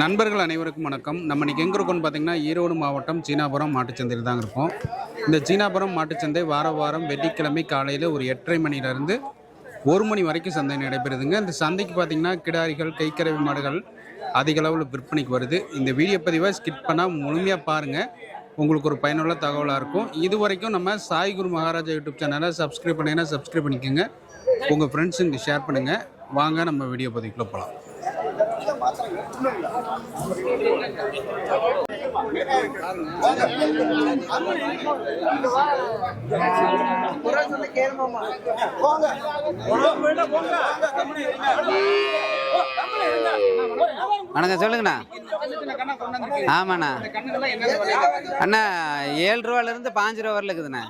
நண்பர்கள் அனைவருக்கும் வணக்கம். நம்ம இன்னைக்கு எங்கே இருக்கோம்னு பார்த்தீங்கன்னா ஈரோடு மாவட்டம் சீனாபுரம் மாட்டுச்சந்தையில் தாங்க இருக்கோம். இந்த சீனாபுரம் மாட்டுச்சந்தை வார வாரம் வெள்ளிக்கிழமை காலையில் ஒரு எட்டரை மணிலேருந்து ஒரு மணி வரைக்கும் சந்தை நடைபெறுதுங்க. இந்த சந்தைக்கு பார்த்தீங்கன்னா கிடாரிகள் கைக்கரவி மாடுகள் அதிக அளவில் விற்பனைக்கு வருது. இந்த வீடியோ பதிவை ஸ்கிப் பண்ணால் முழுமையாக பாருங்கள் உங்களுக்கு ஒரு பயனுள்ள தகவலாக இருக்கும். இது வரைக்கும் நம்ம சாய் குரு மகாராஜா யூடியூப் சேனலை சப்ஸ்கிரைப் பண்ணிங்கன்னா சப்ஸ்கிரைப் பண்ணிக்கோங்க. உங்கள் ஃப்ரெண்ட்ஸுங்க ஷேர் பண்ணுங்கள் வாங்க நம்ம வீடியோ பதிவுக்குள்ளே போகலாம் வணக்கம் சொல்லுங்கண்ணா. ஆமாண்ணா. அண்ணா ஏழு ரூபாலேருந்து பாஞ்சு ரூபா வரல இருக்குதுண்ணா.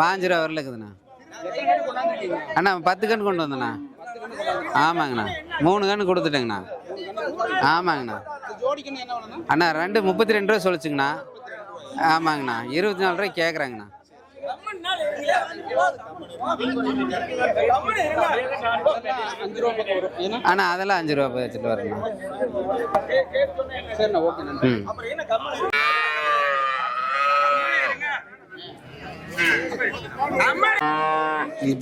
பாஞ்சு ரூபா வரல இருக்குதுண்ணா. அண்ணா பத்து கன்று கொண்டு வந்தேண்ணா. ஆமாங்கண்ணா. மூணு கன்று கொடுத்துட்டேங்கண்ணா. ஆமாங்கண்ணா. அண்ணா ரெண்டு முப்பத்தி ரெண்டு ரூபா சொல்லிச்சுங்கண்ணா. ஆமாங்கண்ணா இருபத்தி நாலு ரூபாய்க்கு கேட்குறாங்கண்ணா அண்ணா அதெல்லாம் அஞ்சு ரூபா வச்சுட்டு நன்றி ம்.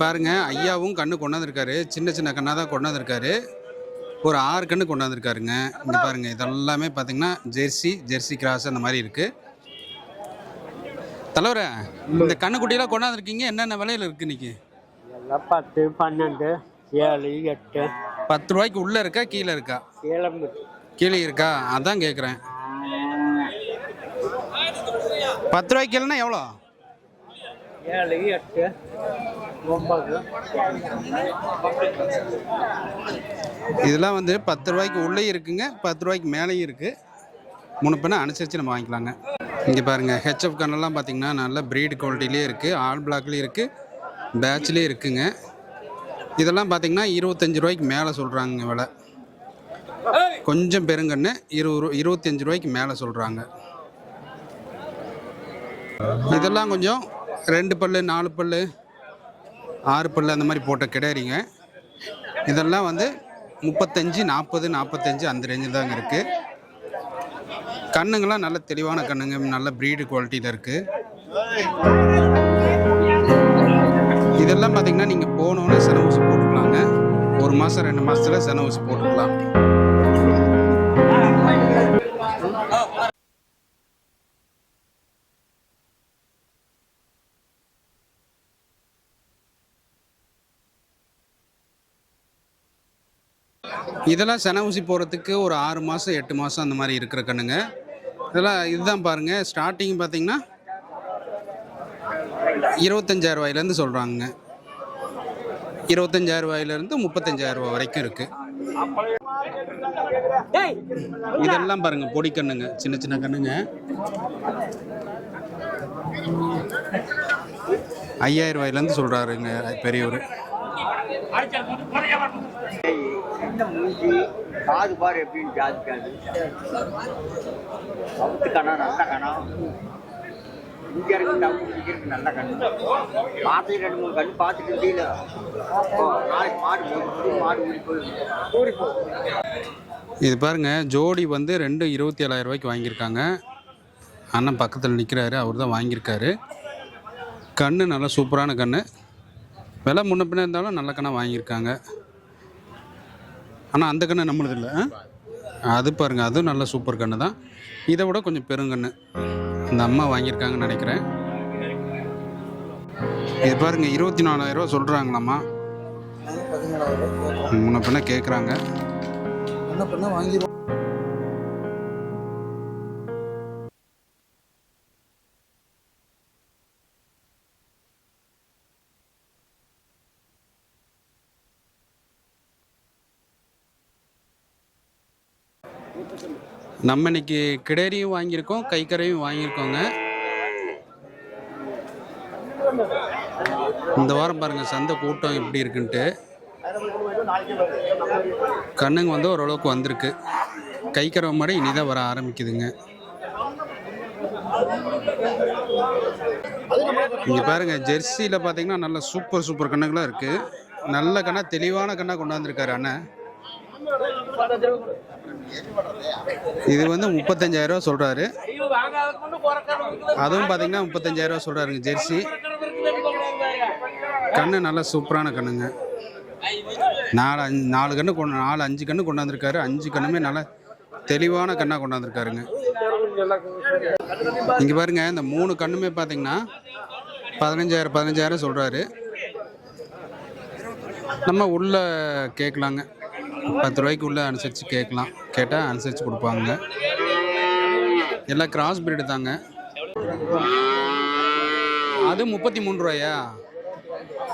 பாருங்க ஐயாவும் கண்ணு கொண்டாந்துருக்காரு. சின்ன சின்ன கண்ணாக தான் கொண்டாந்துருக்காரு. ஒரு ஆறு கண்ணு கொண்டாந்துருக்காருங்க. இங்க பாருங்க இதெல்லாமே பார்த்தீங்கன்னா ஜெர்சி ஜெர்சி கிராஸ் அந்த மாதிரி இருக்கு. தலைவரே இந்த கண்ணுக்குட்டியெல்லாம் கொண்டாந்துருக்கீங்க என்னென்ன விலையில இருக்கு இன்னைக்கு? பத்து பன்னெண்டு ஏழு எட்டு. பத்து ரூபாய்க்கு உள்ள இருக்கா கீழே இருக்கா? கீழே இருக்கா? அதான் கேட்குறேன் பத்து ரூபாய்க்கு இல்லைன்னா எவ்வளோ? ஏழு எட்டு ஒன்பது. இதெல்லாம் வந்து பத்து ரூபாய்க்கு உள்ளே இருக்குங்க பத்து ரூபாய்க்கு மேலேயும் இருக்குது மூணு பண்ண அனுசரித்து நம்ம வாங்கிக்கலாங்க. இங்கே பாருங்கள் ஹெச்எஃப் கண்ணெல்லாம் பார்த்தீங்கன்னா நல்ல ப்ரீடு குவாலிட்டிலே இருக்குது ஆல் பிளாக்லேயும் இருக்குது பேட்ச்லேயும் இருக்குங்க. இதெல்லாம் பார்த்திங்கன்னா இருபத்தஞ்சி ரூபாய்க்கு மேலே சொல்கிறாங்க விலை. கொஞ்சம் பெருங்கண்ணு இருபது ரூ- இருபத்தஞ்சு ரூபாய்க்கு மேலே சொல்கிறாங்க இதெல்லாம் கொஞ்சம் ரெண்டு பல்லு நாலு பல்லு ஆறு பல்லு அந்த மாதிரி போட்ட கிடாரிங்க இதெல்லாம் வந்து முப்பத்தஞ்சு நாற்பது நாற்பத்தஞ்சு அந்த ரேஞ்சில் தாங்க இருக்குது கண்ணுங்கெல்லாம் நல்ல தெளிவான கண்ணுங்க நல்ல ப்ரீடு குவாலிட்டியில் இருக்குது இதெல்லாம் பார்த்திங்கன்னா நீங்கள் போனோன்னே சென ஊசி போட்டுக்கலாங்க. ஒரு மாதம் ரெண்டு மாதத்தில் சென ஊசி போட்டுக்கலாம். இதெல்லாம் சென ஊசி போகிறதுக்கு ஒரு ஆறு மாதம் எட்டு மாதம் அந்த மாதிரி இருக்கிற கண்ணுங்க. இதெல்லாம் இதுதான் பாருங்கள் ஸ்டார்டிங் பார்த்தீங்கன்னா இருபத்தஞ்சாயிரம் ரூபாயிலேருந்து சொல்கிறாங்க இருபத்தஞ்சாயிரம் ரூபாயிலேருந்து முப்பத்தஞ்சாயிரம் ரூபாய் வரைக்கும் இருக்குது இதெல்லாம் பாருங்க பொடி கண்ணுங்க. சின்ன சின்ன கண்ணுங்க. ஐயாயிரம் ரூபாயிலேருந்து சொல்கிறாருங்க பெரியவர். சின்ன மூஞ்சி காது பாரு எப்படின்னு ஜாதிக்காது அவுத்து கணம் நல்ல கணம் இங்க இருக்கு இங்க இருக்கு நல்ல கண்ணு. பார்த்து ரெண்டு மூணு கண்ணு பார்த்துட்டு இருந்தீங்களா நாளைக்கு மாடு போகுது, மாடு ஊறி போயிடும் ஊறி இது பாருங்க ஜோடி வந்து ரெண்டு இருபத்தி ஏழாயிரம் ரூபாய்க்கு வாங்கியிருக்காங்க. அண்ணன் பக்கத்தில் நிற்கிறாரு அவர் தான் வாங்கியிருக்காரு. கண்ணு நல்லா சூப்பரான கண்ணு. விலை முன்ன பின்ன இருந்தாலும் நல்ல கண்ணாக வாங்கியிருக்காங்க. ஆனால் அந்த கண்ணு நம்மளது இல்லை. அது பாருங்கள் அதுவும் நல்ல சூப்பர் கண்ணு தான் இதை விட கொஞ்சம் பெருங்கண்ணு. இந்த அம்மா வாங்கியிருக்காங்கன்னு நினைக்கிறேன். இது பாருங்கள் இருபத்தி நாலாயிரம் ரூபா சொல்கிறாங்களாம்மா முன்ன பின்ன கேட்குறாங்க என்ன பண்ண வாங்கிடுவோம். நம்ம இன்னைக்கு கிடேரியும் வாங்கியிருக்கோம் கைக்கரையும் வாங்கியிருக்கோங்க. இந்த வாரம் பாருங்கள் சந்தை கூட்டம் எப்படி இருக்குன்ட்டு. கண்ணுங்க வந்து ஓரளவுக்கு வந்திருக்கு. கைக்கரை மாதிரி இனிதான் வர ஆரம்பிக்குதுங்க. இங்கே பாருங்க ஜெர்சியில் பார்த்தீங்கன்னா நல்ல சூப்பர் சூப்பர் கண்ணுங்களாம் இருக்குது நல்ல கண்ணா தெளிவான கண்ணா கொண்டாந்துருக்காரு அண்ணன். இது வந்து முப்பத்தஞ்சாயிரம் ரூபா சொல்கிறாரு அதுவும் பார்த்தீங்கன்னா முப்பத்தஞ்சாயிரம் ரூபா சொல்கிறாருங்க ஜெர்சி. கண்ணு நல்ல சூப்பரான கண்ணுங்க. நாலு அஞ்சு நாலு கண்ணு கொண்டு நாலு அஞ்சு கண்ணு கொண்டாந்துருக்காரு அஞ்சு கண்ணுமே நல்ல தெளிவான கண்ணாக கொண்டாந்துருக்காருங்க இங்கே பாருங்க இந்த மூணு கண்ணுமே பார்த்தீங்கன்னா பதினஞ்சாயிரம் பதினஞ்சாயிரம் சொல்கிறாரு நம்ம உள்ள கேட்கலாங்க. பத்து ரூபாய்க்குள்ளே அனுசரித்து கேட்கலாம். கேட்டால் அனுசரித்து கொடுப்பாங்க. எல்லாம் கிராஸ் பிரீடு தாங்க. அது முப்பத்தி மூணு ரூபாயா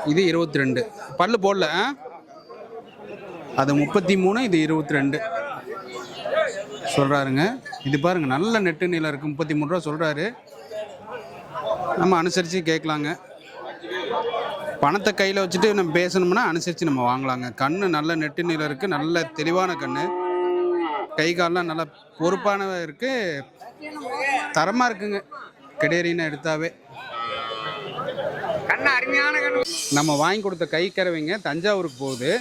இது இருபத்தி ரெண்டு பல்லு போடல ஆ? அது முப்பத்தி மூணு இது இருபத்தி ரெண்டு சொல்கிறாருங்க இது பாருங்கள் நல்ல நெட்டு நீளம் இருக்குது முப்பத்தி மூணு ரூபா சொல்கிறாரு நம்ம அனுசரித்து கேட்கலாங்க. பணத்தை கையில் வச்சுட்டு நம்ம பேசணும்னா அனுசரித்து நம்ம வாங்கலாங்க. கண் நல்ல நெட்டு நீளம் இருக்குது நல்ல தெளிவான கண் கை கால்லாம் நல்லா பொறுப்பான இருக்குது தரமாக இருக்குங்க. கிடையறின்னு எடுத்தாவே. கண்ணு அருமையான கண்ணு. நம்ம வாங்கி கொடுத்த கை கறவைங்க தஞ்சாவூருக்கு போகுது.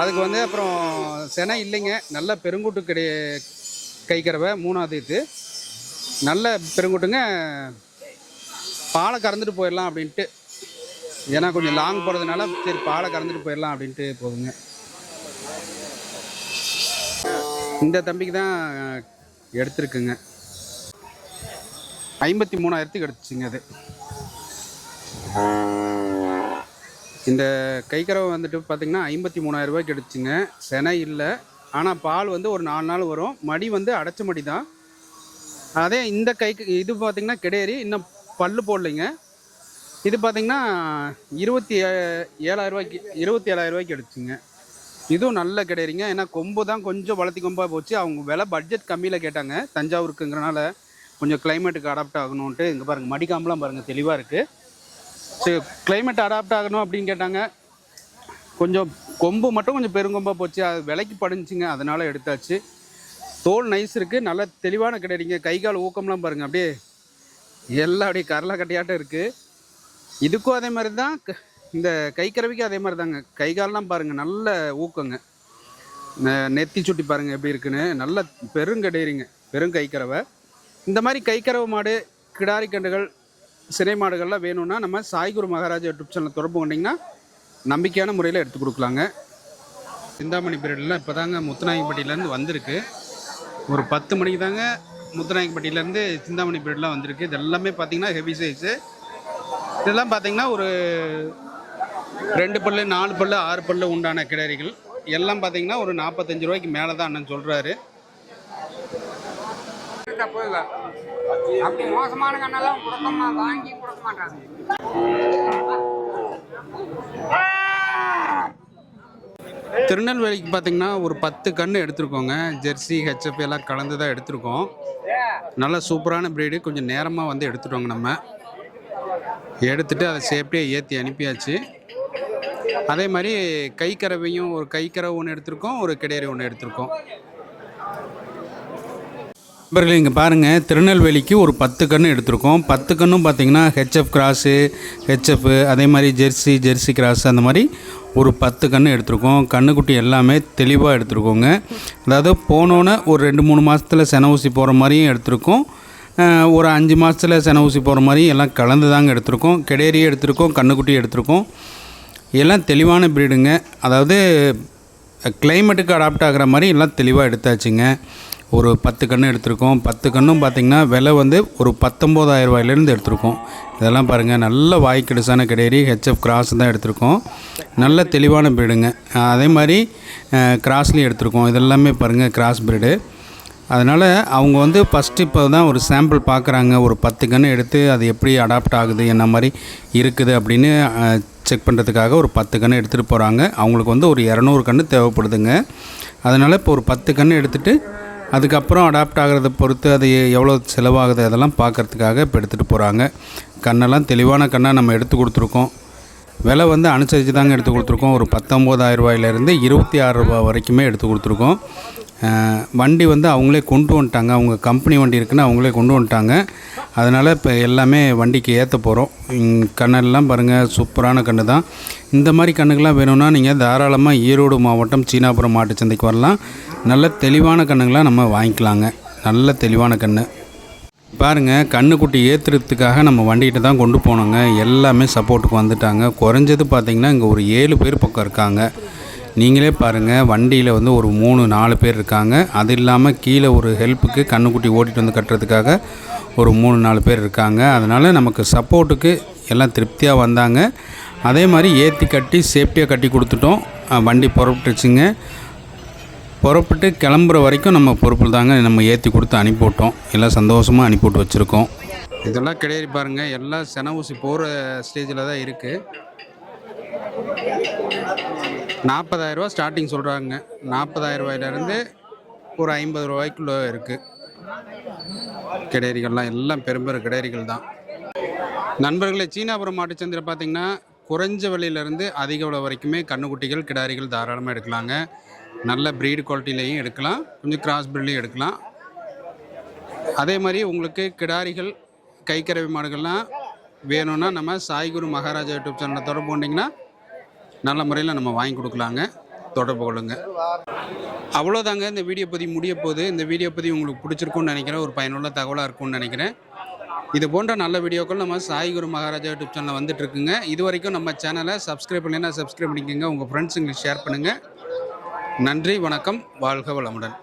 அதுக்கு வந்து அப்புறம் செனை இல்லைங்க. நல்ல பெருங்கூட்டு கிடை கை கறவை மூணாவது இது. நல்ல பெருங்கூட்டுங்க. பாலை கறந்துட்டு போயிடலாம் அப்படின்ட்டு. ஏன்னா கொஞ்சம் லாங் போகிறதுனால சரி பாலை கறந்துட்டு போயிடலாம் அப்படின்ட்டு போகுங்க இந்த தம்பிக்கு தான் எடுத்திருக்குங்க. ஐம்பத்தி மூணாயிரத்துக்கு எடுத்துச்சுங்க அது. இந்த கைக்கறவை வந்துட்டு பார்த்தீங்கன்னா ஐம்பத்தி மூணாயிரரூபாய்க்கு எடுத்துச்சுங்க. செனை இல்லை. ஆனால் பால் வந்து ஒரு நாலு நாள் வரும். மடி வந்து அடைச்ச மடி தான். அதே இந்த கைக்கு இது பார்த்தீங்கன்னா கிடையாது இன்னும் பல் போடலைங்க. இது பார்த்தீங்கன்னா இருபத்தி ஏ- இருபத்தி ஏழாயிரரூவாய்க்கு ரூபாய்க்கு இதுவும் நல்ல கிடையிறீங்க. ஏன்னா கொம்பு தான் கொஞ்சம் வளர்த்தி கொம்பாக போச்சு. அவங்க விலை பட்ஜெட் கம்மியில் கேட்டாங்க. தஞ்சாவூருக்குங்கிறனால கொஞ்சம் கிளைமேட்டுக்கு அடாப்ட் ஆகணுன்ட்டு இங்கே பாருங்கள் மடிக்காம்பெலாம் பாருங்கள் தெளிவாக இருக்குது சரி கிளைமேட் அடாப்ட் ஆகணும் அப்படின்னு கேட்டாங்க. கொஞ்சம் கொம்பு மட்டும் கொஞ்சம் பெருங்கொம்பாக போச்சு. அது விலைக்கு படிஞ்சுங்க அதனால் எடுத்தாச்சு. தோல் நைஸ் இருக்குது நல்ல தெளிவான கிடையாதுங்க கை கால் ஊக்கம்லாம் பாருங்கள் அப்படியே எல்லாம் அப்படியே கரலா கட்டையாட்டம் இருக்குது இதுக்கும் அதே மாதிரி தான் க- இந்த கைக்கறவைக்கும் அதே மாதிரி தாங்க கை கால்லாம் பாருங்கள் நல்ல ஊக்கங்க. நெத்தி சுட்டி பாருங்கள் எப்படி இருக்குன்னு. நல்ல பெருங்கடையறிங்க பெரும் கைக்கறவை இந்த மாதிரி கைக்கறவை மாடு கிடாரி கண்டுகள் சினை மாடுகள்லாம் வேணும்னா நம்ம சாய்குரு மகாராஜா யூடியூப் சேனல் தொடர்பு கொண்டிங்கன்னா நம்பிக்கையான முறையில் எடுத்து கொடுக்கலாங்க. சிந்தாமணி பீரியட்லாம் இப்போ தாங்க முத்துநாயகப்பட்டியிலேருந்து வந்திருக்கு. ஒரு பத்து மணிக்கு தாங்க முத்துநாயகப்பட்டியிலேருந்து சிந்தாமணி பீரியட்லாம் வந்திருக்கு. இது எல்லாமே பார்த்தீங்கன்னா ஹெவி சைஸு இதெல்லாம் பார்த்தீங்கன்னா ஒரு ரெண்டு பல்லு நாலு பல்லு ஆறு பல்லு உண்டான கிடாரிகள். எல்லாம் பார்த்தீங்கன்னா ஒரு நாற்பத்தஞ்சு ரூபாய்க்கு மேலே தான் அண்ணன் சொல்கிறாரு அப்படி மோசமான கண்ணெல்லாம் கொடுக்கமா வாங்கி கொடுக்க மாட்டாங்க. திருநெல்வேலிக்கு பார்த்தீங்கன்னா ஒரு பத்து கன்று எடுத்திருக்கோங்க. ஜெர்சி ஹெச்எஃப் எல்லாம் கலந்து தான் எடுத்திருக்கோம். நல்ல சூப்பரான ப்ரீடு கொஞ்சம் நேரமாக வந்து எடுத்துட்டோங்க நம்ம. எடுத்துட்டு அதை சேஃப்டியாக ஏற்றி அனுப்பியாச்சு. அதே மாதிரி கைக்கரவையும் ஒரு கைக்கறவை ஒன்று எடுத்திருக்கோம் ஒரு கிடையறை ஒன்று எடுத்திருக்கோம். நண்பர்களே இங்கே பாருங்கள் திருநெல்வேலிக்கு ஒரு பத்து கன்று எடுத்திருக்கோம். பத்து கன்றும் பார்த்தீங்கன்னா ஹெச்எஃப் கிராஸு ஹெச்எஃப் அதே மாதிரி ஜெர்சி ஜெர்சி கிராஸ் அந்த மாதிரி ஒரு பத்து கன்று எடுத்திருக்கோம். கண்ணுக்குட்டி எல்லாமே தெளிவாக எடுத்திருக்கோங்க. அதாவது போனோன்னே ஒரு ரெண்டு மூணு மாதத்தில் சென ஊசி போகிற மாதிரியும் எடுத்திருக்கோம். ஒரு அஞ்சு மாதத்தில் சென ஊசி போகிற மாதிரி எல்லாம் கலந்து தாங்க எடுத்திருக்கோம். கெடேரியும் எடுத்திருக்கோம் கண்ணுக்குட்டி எடுத்திருக்கோம். எல்லாம் தெளிவான ப்ரீடுங்க அதாவது கிளைமேட்டுக்கு அடாப்ட் ஆகிற மாதிரி எல்லாம் தெளிவாக எடுத்தாச்சுங்க. ஒரு பத்து கன்று எடுத்திருக்கோம். பத்து கன்றும் பார்த்திங்கன்னா விலை வந்து ஒரு பத்தொம்போதாயிரம் ரூபாயிலேருந்து எடுத்திருக்கோம். இதெல்லாம் பாருங்கள் நல்ல வாய்க்கெடுசான கிடையாது ஹெச்எஃப் கிராஸ் தான் எடுத்திருக்கோம். நல்ல தெளிவான ப்ரீடுங்க அதே மாதிரி கிராஸ்லேயும் எடுத்திருக்கோம். இதெல்லாமே பாருங்கள் கிராஸ் ப்ரீடு அதனால் அவங்க வந்து ஃபஸ்ட்டு இப்போ தான் ஒரு சாம்பிள் பார்க்குறாங்க ஒரு பத்து கன்று எடுத்து அது எப்படி அடாப்ட் ஆகுது என்ன மாதிரி இருக்குது அப்படின்னு செக் பண்ணுறதுக்காக ஒரு பத்து கன்று எடுத்துகிட்டு போகிறாங்க அவங்களுக்கு வந்து ஒரு இரநூறு கன்று தேவைப்படுதுங்க. அதனால் இப்போ ஒரு பத்து கன்று எடுத்துகிட்டு அதுக்கப்புறம் அடாப்ட் ஆகிறத பொறுத்து அது எவ்வளோ செலவாகுது அதெல்லாம் பார்க்கறதுக்காக இப்போ எடுத்துகிட்டு போகிறாங்க கண்ணெல்லாம் தெளிவான கண்ணாக நம்ம எடுத்து கொடுத்துருக்கோம். விலை வந்து அனுசரித்து தாங்க எடுத்து கொடுத்துருக்கோம். ஒரு பத்தொம்போதாயிரம் ரூபாயிலேருந்து இருபத்தி ஆறு ரூபாய் வரைக்குமே எடுத்து கொடுத்துருக்கோம். வண்டி வந்து அவங்களே கொண்டு வந்துட்டாங்க. அவங்க கம்பெனி வண்டி இருக்குன்னு அவங்களே கொண்டு வந்துட்டாங்க. அதனால் இப்போ எல்லாமே வண்டிக்கு ஏற்ற போகிறோம் கண்ணெல்லாம் பாருங்கள் சூப்பரான கன்று தான். இந்த மாதிரி கண்ணுகள்லாம் வேணும்னா நீங்கள் தாராளமாக ஈரோடு மாவட்டம் சீனாபுரம் மாட்டுச்சந்தைக்கு வரலாம். நல்ல தெளிவான கண்ணுங்களாக நம்ம வாங்கிக்கலாங்க. நல்ல தெளிவான கன்று பாருங்க கண்ணுக்குட்டி ஏற்றுறதுக்காக நம்ம வண்டிகிட்ட தான் கொண்டு போனோங்க. எல்லாமே சப்போர்ட்டுக்கு வந்துட்டாங்க. குறைஞ்சது பார்த்திங்கன்னா இங்கே ஒரு ஏழு பேர் பக்கம் இருக்காங்க. நீங்களே பாருங்கள் வண்டியில் வந்து ஒரு மூணு நாலு பேர் இருக்காங்க. அது இல்லாமல் கீழே ஒரு ஹெல்ப்புக்கு கண்ணுக்குட்டி ஓட்டிகிட்டு வந்து கட்டுறதுக்காக ஒரு மூணு நாலு பேர் இருக்காங்க. அதனால் நமக்கு சப்போர்ட்டுக்கு எல்லாம் திருப்தியாக வந்தாங்க. அதே மாதிரி ஏற்றி கட்டி சேஃப்டியாக கட்டி கொடுத்துட்டோம். வண்டி புறப்பட்டுச்சுங்க புறப்பட்டு கிளம்புற வரைக்கும் நம்ம பொறுப்பில் தாங்க நம்ம ஏற்றி கொடுத்து அனுப்பிவிட்டோம். எல்லாம் சந்தோஷமாக அனுப்பிவிட்டு வச்சுருக்கோம். இதெல்லாம் கிடையாது பாருங்கள் எல்லாம் சென ஊசி போகிற ஸ்டேஜில் தான் இருக்குது நாற்பதாயிரரூவா ஸ்டார்டிங் சொல்கிறாங்க நாற்பதாயிரம் ரூபாயிலேருந்து ஒரு ஐம்பது ரூபாய்க்குள்ளே இருக்குது கிடையரிகள்லாம் எல்லாம் பெரும்பெரும் கிடையரிகள் தான். நண்பர்களே சீனாபுரம் மாட்டுச்சந்தையில் பார்த்திங்கன்னா குறைஞ்ச விலையிலேருந்து அதிக விலை வரைக்குமே கண்ணுக்குட்டிகள் கிடாரிகள் தாராளமாக எடுக்கலாங்க. நல்ல ப்ரீடு குவாலிட்டிலையும் எடுக்கலாம். கொஞ்சம் கிராஸ் ப்ரீட்லையும் எடுக்கலாம். அதே மாதிரி உங்களுக்கு கிடாரிகள் கைக்கரவி மாடுகள்லாம் வேணும்னா நம்ம சாய்குரு மகாராஜா யூடியூப் சேனலை தொடர்பு கொண்டிங்கன்னா நல்ல முறையில் நம்ம வாங்கி கொடுக்கலாங்க. தொடர்பு கொள்ளுங்க. அவ்வளோதாங்க இந்த வீடியோ பதிவு முடிய போது இந்த வீடியோ பதிவு உங்களுக்கு பிடிச்சிருக்குன்னு நினைக்கிறேன். ஒரு பயனுள்ள தகவலாக இருக்கும்னு நினைக்கிறேன். இது போன்ற நல்ல வீடியோக்கள் நம்ம சாய்குரு மகாராஜா யூடியூப் சேனலில் வந்துட்டு இருக்குங்க. இது வரைக்கும் நம்ம சேனலை சப்ஸ்கிரைப் பண்ணலைன்னா சப்ஸ்கிரைப் பண்ணிக்கோங்க. உங்கள் ஃப்ரெண்ட்ஸுங்களுக்கு ஷேர் பண்ணுங்கள் நன்றி வணக்கம். வாழ்க வளமுடன்.